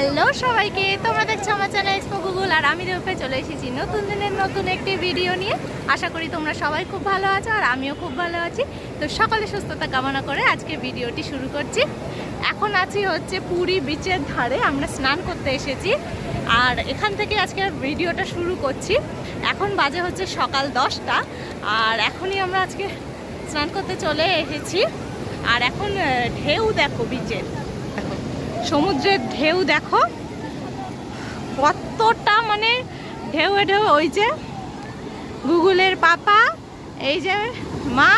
Hello সবাইকে, তোমরা দেখছ আমার চ্যানেল এক্সপো গুগল আর আমি রূপে চলে এসেছি নতুন দিনের নতুন একটি ভিডিও নিয়ে। আশা করি তোমরা সবাই খুব ভালো আছো আর আমিও খুব ভালো আছি। তো সকালে সুস্থতা কামনা করে আজকে ভিডিওটি শুরু করছি। এখন আছি হচ্ছে পুরী বিচের ধারে, আমরা স্নান করতে এসেছি। আর এখান থেকে আজকে ভিডিওটা শুরু করছি। এখন বাজে হচ্ছে সকাল দশটা, আর এখনই আমরা আজকে স্নান করতে চলে এসেছি। আর এখন ঢেউ দেখো বিচের সমুদ্রের ঢেউ দেখো। কতটা মানে ঢেউ ঢেউ ওই যে গুগলের পাপা এই যে মা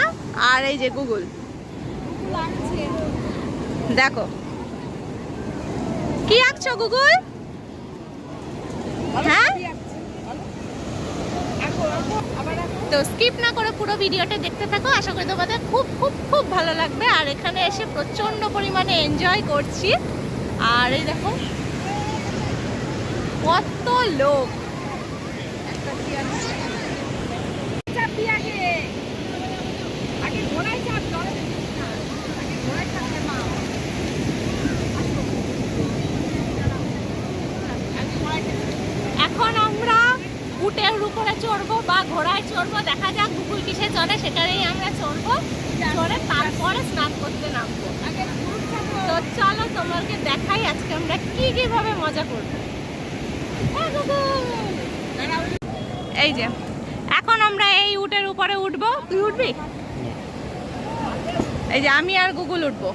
আর এই যে গুগল। দেখো। কি আঁকছো গুগল? হ্যাঁ? তো স্কিপ না করে পুরো ভিডিওটা দেখতে থাকো। আশা করি তোমাদের খুব খুব খুব ভালো লাগবে। আর এখানে এসে প্রচণ্ড পরিমাণে এনজয় করছি। আর এই দেখো কত লোক। এখন আমরা উটের উপরে চড়বো বা ঘোড়ায় চড়বো দেখা যাক গুকুল কিসে চড়ে সেখানেই আমরা চড়বো। চড়ে তারপরে স্নান করতে নামবো। চলো তোমাকে দেখাই আজকে আমরা কি কীভাবে মজা করব। হ্যাঁ, এই যে এখন আমরা এই উটের উপরে উঠবো। তুই উঠবি? এই যে আমি আর গুগল উঠবো।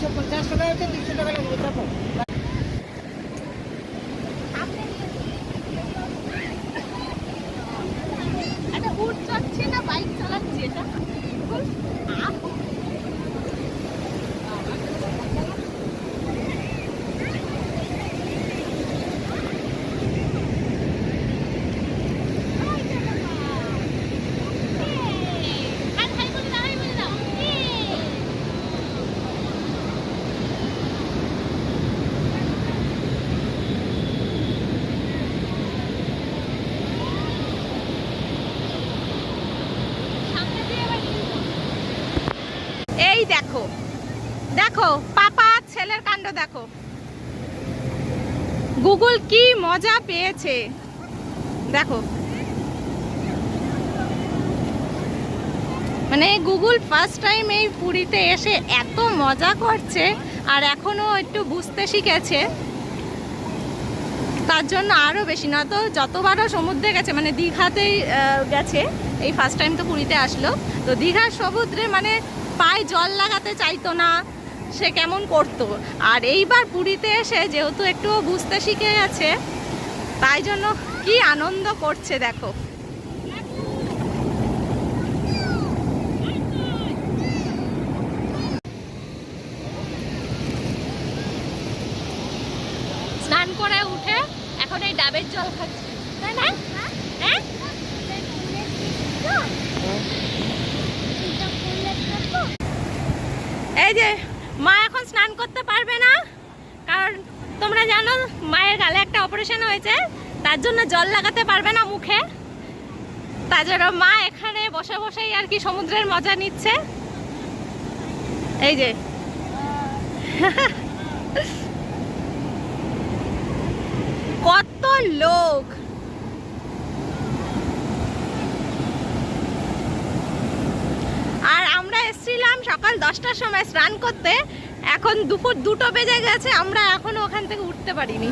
দুশো পঞ্চাশ টাকা হচ্ছে দুশো টাকা লাগবে এই দেখো। দেখো, পাপা ছেলের কাণ্ড দেখো। গুগল কি মজা পেয়েছে। দেখো। মানে গুগল ফার্স্ট টাইম এই পুরীতে এসে এত মজা করছে আর এখনও একটু বুঝতে শিখেছে। তার জন্য আরও বেশি না তো যতবারও সমুদ্রে গেছে মানে দীঘাতেই গেছে। এই ফার্স্ট টাইম তো পুরীতে আসলো। তো দীঘার সমুদ্রে মানে পায়ে জল লাগাতে চাইতো না, সে কেমন করতো? আর এইবার পুরীতে এসে যেহেতু একটু বুঝতে শিখে গেছে, তাই জন্য কি আনন্দ করছে দেখো। স্নান করে উঠে এখন এই ডাবের জল খাচ্ছি, তাই না? এই যে, মা এখন স্নান করতে পারবে না। কারণ তোমরা জানো, মায়ের গালে একটা অপারেশন হয়েছে। তার জন্য জল লাগাতে পারবে না মুখে। জন্য মা এখানে বসে বসেই আর কি সমুদ্রের মজা নিচ্ছে। এই যে। কত লোক আর আমরা এসেছিলাম সকাল দশটার সময় স্নান করতে। এখন দুপুর দুটো বেজে গেছে, আমরা এখনও ওখান থেকে উঠতে পারিনি।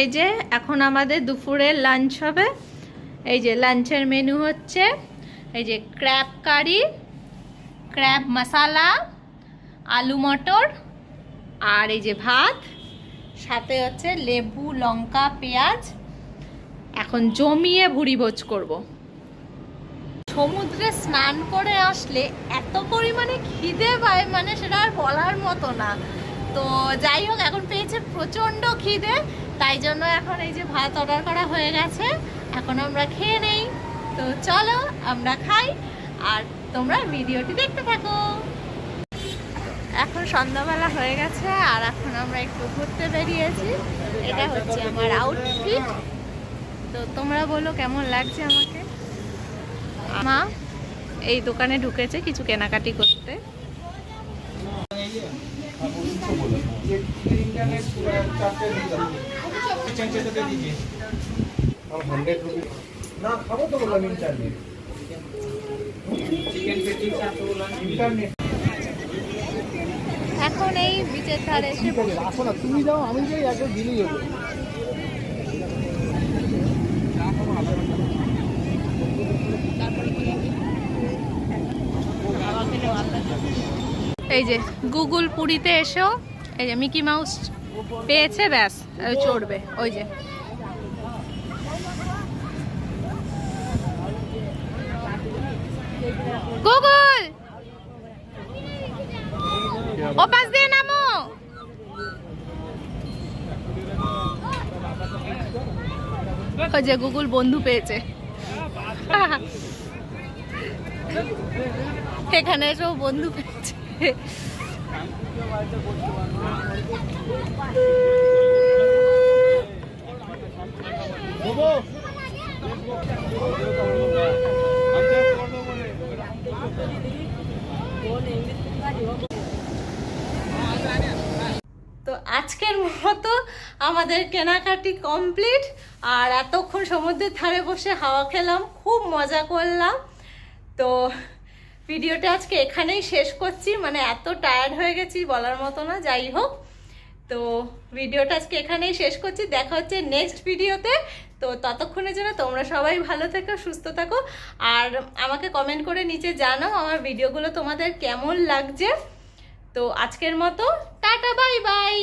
এই যে, এখন আমাদের দুপুরের লাঞ্চ হবে। এই যে লাঞ্চের মেনু হচ্ছে, এই যে ক্র্যাব কারি ক্র্যাব মশালা আলু মটর, আর এই যে ভাত। সাথে হচ্ছে লেবু, লঙ্কা, পেঁয়াজ এখন জমিয়ে ভুড়ি ভোজ করব। সমুদ্রে স্নান করে আসলে এত পরিমাণে খিদে পায় মানে সেটা আর বলার মতো না। তো যাই হোক, এখন পেয়েছে প্রচণ্ড খিদে, তাই জন্য এখন এই যে ভাত অর্ডার করা হয়ে গেছে, এখন আমরা খেয়ে নেই। তো চলো, আমরা খাই, আর তোমরা ভিডিওটি দেখতে থাকো। এখন সন্ধ্যাবেলা হয়ে গেছে, আর এখন আমরা একটু ঘুরতে বেরিয়েছি। এটা হচ্ছে আমার আউটফিট তো তোমরা বলো, কেমন লাগছে আমাকে? মা, এই দোকানে ঢুকেছে কিছু কেনাকাটি করতে। এখন এই বিচের ধারে আসো না, তুমি যাও, আমি যাই একবার দিলেই হবে এই যে গুগল পুরীতে এসেও এই যে মিকি মাউস পেয়েছে, ব্যাস চড়বে, ওই যে। গুগল! ও পাশ দিয়ে নামো! ওই যে গুগল বন্ধু পেয়েছে। এখানে এসেও বন্ধু পেয়েছে। তো আজকের মতো আমাদের কেনাকাটি কমপ্লিট, আর এতক্ষণ সমুদ্রের ধারে বসে হাওয়া খেলাম, খুব মজা করলাম। তো ভিডিওটা আজকে এখানেই শেষ করছি। মানে এত টায়ার্ড হয়ে গেছি বলার মতো না, যাই হোক। তো ভিডিওটা আজকে এখানেই শেষ করছি। দেখা হচ্ছে নেক্সট ভিডিওতে। তো ততক্ষণের জন্য তোমরা সবাই ভালো থেকো, সুস্থ থাকো। আর আমাকে কমেন্ট করে নিচে জানাও আমার ভিডিওগুলো তোমাদের কেমন লাগছে। তো আজকের মতো, টাটা বাই বাই